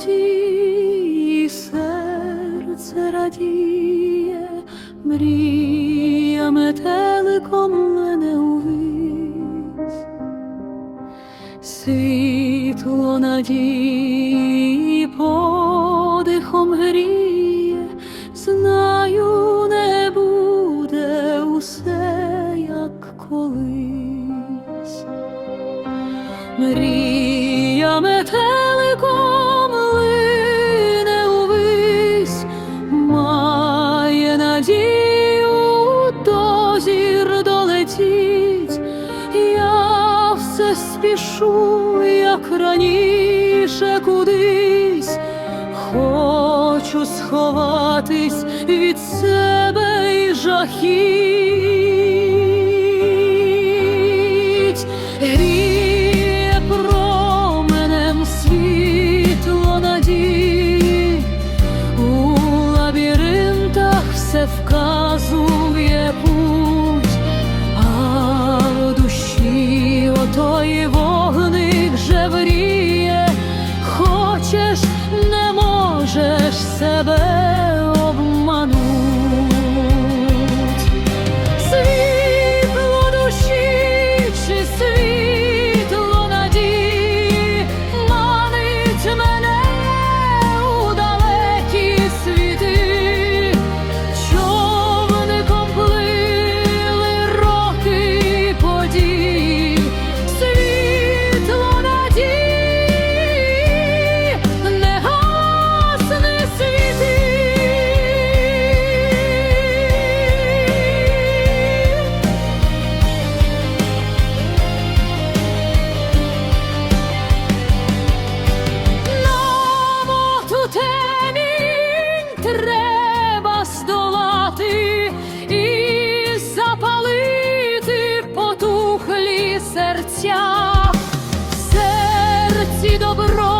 Надії, серце радіє, мрія метеликом мене увись. Світло надії подихом гріє, знаю, не буде усе як колись. Мрія Все спішу, як раніше кудись, хочу сховатись від себе і жахіть. Гріє променем світло надії, у лабіринтах все вказує путь, серця, добро